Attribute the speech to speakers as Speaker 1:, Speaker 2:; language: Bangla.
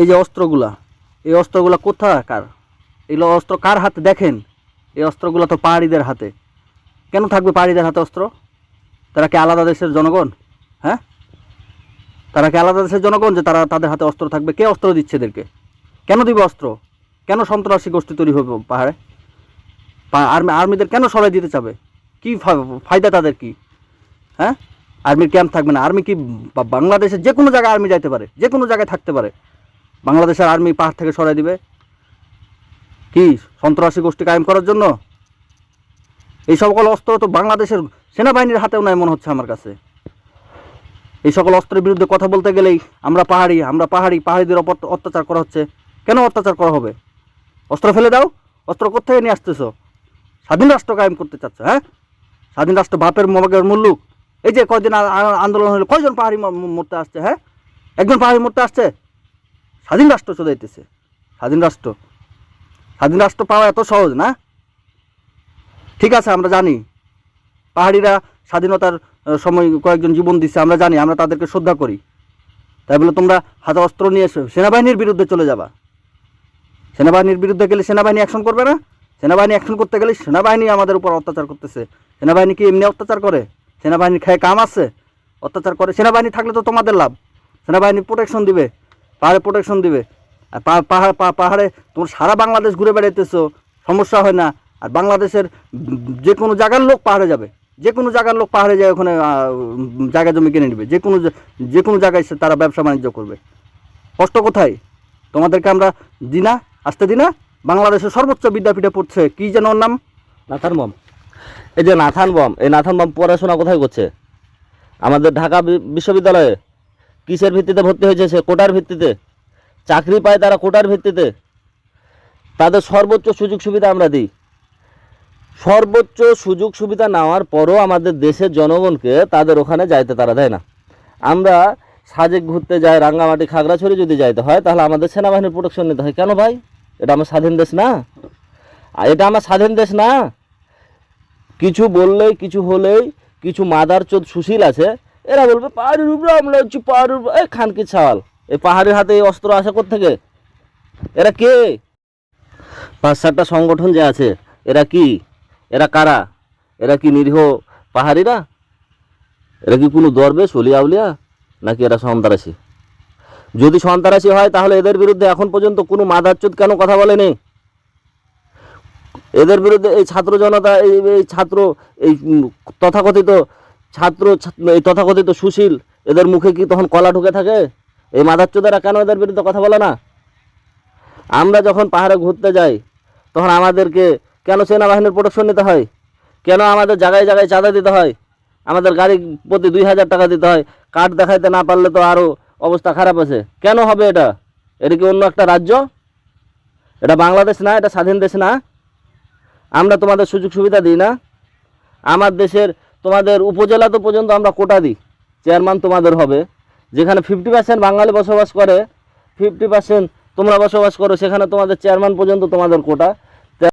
Speaker 1: এই যে অস্ত্রগুলা, এই অস্ত্রগুলা কোথাকার এগুলো অস্ত্র কার হাতে? দেখেন, এই অস্ত্রগুলো তো পাহাড়িদের হাতে। কেন থাকবে পাহাড়িদের হাতে অস্ত্র? তারা কি আলাদা দেশের জনগণ? হ্যাঁ? তারা কি আলাদা দেশের জনগণ যে তারা তাদের হাতে অস্ত্র থাকবে? কে অস্ত্র দিচ্ছে এদেরকে? কেন দিবে অস্ত্র? কেন সন্ত্রাসী গোষ্ঠী তৈরি হবে পাহাড়ে? আর্মি, আর্মিদের কেন সরাই দিতে চাবে? কি ফায়দা তাদের কি? হ্যাঁ? আর্মির ক্যাম্প থাকবে না। আর্মি কি বাংলাদেশের যে কোনো জায়গায় আর্মি যাইতে পারে, যে কোনো জায়গায় থাকতে পারে। বাংলাদেশের আর্মি পাহাড় থেকে সরাই দিবে। কি, সন্ত্রাসী গোষ্ঠী কায়েম করার জন্য? এই সকল অস্ত্র তো বাংলাদেশের সেনাবাহিনীর হাতেও নাই মনে হচ্ছে আমার কাছে। এই সকল অস্ত্রের বিরুদ্ধে কথা বলতে গেলেই আমরা পাহাড়ি আমরা পাহাড়ি, পাহাড়িদের ওপর অত্যাচার করা হচ্ছে। কেন অত্যাচার করা হবে? অস্ত্র ফেলে দাও। অস্ত্র কোথেকে নিয়ে আসতেছো? স্বাধীন রাষ্ট্র কায়েম করতে চাচ্ছ হ্যাঁ? স্বাধীন রাষ্ট্র বাপের মগের মুল্লুক। এই যে কয়দিন আন্দোলন হলো, কয়জন পাহাড়ি মরতে আসছে হ্যাঁ? একজন পাহাড়ি মরতে আসছে? স্বাধীন রাষ্ট্র চলে যেতেছে স্বাধীন রাষ্ট্র। স্বাধীন রাষ্ট্র পাওয়া এত সহজ না? ঠিক আছে, আমরা জানি। পাহাড়িরা স্বাধীনতার সময় কয়েকজন জীবন দিচ্ছে আমরা জানি, আমরা তাদেরকে শ্রদ্ধা করি। তাই বলে তোমরা হাতে অস্ত্র নিয়ে এসে, সেনাবাহিনীর বিরুদ্ধে চলে যাবা। সেনাবাহিনীর বিরুদ্ধে গেলে সেনাবাহিনী অ্যাকশন করবে না? সেনাবাহিনী অ্যাকশন করতে গেলে সেনাবাহিনী আমাদের উপর অত্যাচার করতেছে। সেনাবাহিনী কি এমনি অত্যাচার করে? সেনাবাহিনীর খেয়ে কাম আছে? অত্যাচার করে? সেনাবাহিনী থাকলে তো তোমাদের লাভ। সেনাবাহিনী প্রোটেকশন দিবে। পাহাড়ে প্রোটেকশন দিবে। আর পাহাড় পাহাড়ে তোমার সারা বাংলাদেশ ঘুরে বেড়াইতেছো, সমস্যা হয় না। আর বাংলাদেশের যে কোনো জায়গার লোক পাহাড়ে যাবে। যে কোনো জায়গার লোক পাহাড়ে যায়, ওখানে জায়গা জমি কিনে নেবে। যে কোনো যে কোনো জায়গায় তারা ব্যবসা বাণিজ্য করবে। কষ্ট কোথায়? তোমাদেরকে আমরা দিই না? আসতে দিই না? বাংলাদেশের সর্বোচ্চ বিদ্যাপীঠে পড়ছে, কি যেন ওর নাম?
Speaker 2: নাথান বম। এই যে নাথান বম, এই নাথান বম পড়াশোনা কোথায় করছে? আমাদের ঢাকা বিশ্ববিদ্যালয়ে? কিসের ভিত্তিতে ভর্তি হয়েছে? সে কোটার ভিত্তিতে। চাকরি পায় তারা কোটার ভিত্তিতে। তাদের সর্বোচ্চ সুযোগ সুবিধা আমরা দিই। সর্বোচ্চ সুযোগ সুবিধা নেওয়ার পরও আমাদের দেশের জনগণকে তাদের ওখানে যাইতে তারা দেয় না। আমরা সাজেক ঘুরতে যাই, রাঙ্গামাটি, খাগড়াছড়ি যদি যাইতে হয়, তাহলে আমাদের সেনাবাহিনীর প্রোটেকশন নিতে হয়। কেন ভাই? এটা আমার স্বাধীন দেশ না? আর এটা আমার স্বাধীন দেশ না? কিছু বললেই, কিছু হলেই, কিছু মাদার চোদ সুশীল আছে এরা বলবে, পাহাড়ের উপরে আমরা হচ্ছি, পাহাড়ের উপরে খানকি ছাওয়াল। এই পাহাড়ের হাতে এই অস্ত্র আসে থেকে এরা কে? পাঁচ সাতটা সংগঠন যে আছে, এরা কি? এরা কারা? এরা কি নিরীহ পাহাড়িরা? এরা কি কোনো দরবেশ অলিয়া উলিয়া নাকি এরা সন্ত্রাসী? যদি সন্ত্রাসী হয়, তাহলে এদের বিরুদ্ধে এখন পর্যন্ত কোনো মাদারচোদ কেন কথা বলেনি? এদের বিরুদ্ধে এই ছাত্র জনতা, এই ছাত্র, এই তথাকথিত ছাত্র- এই তথাকথিত সুশীল, এদের মুখে কি তখন কলা ঢুকে থাকে? এই মাদারচোদেরা কেন এদের বিরুদ্ধে কথা বলে না? আমরা যখন পাহাড়ে ঘুরতে যাই, তখন আমাদেরকে কেন সেনাবাহিনীর প্রোটেকশন নিতে হয়? কেন আমাদের জায়গায় জায়গায় চাঁদা দিতে হয়? আমাদের গাড়ি প্রতি দুই হাজার টাকা দিতে হয়। কার্ড দেখাইতে না পারলে তো আরও অবস্থা খারাপ আছে। কেন হবে এটা? এটা কি অন্য একটা রাজ্য? এটা বাংলাদেশ না, এটা স্বাধীন দেশ না? আমরা তোমাদের সুযোগ সুবিধা দিই না? আমার দেশের তোমাদের উপজেলা তো পর্যন্ত আমরা কোটা দিই। চেয়ারম্যান তোমাদের হবে। যেখানে ফিফটি পার্সেন্ট বাঙালি বসবাস করে ফিফটি পার্সেন্ট তোমরা বসবাস করো, সেখানে তোমাদের চেয়ারম্যান পর্যন্ত তোমাদের কোটা।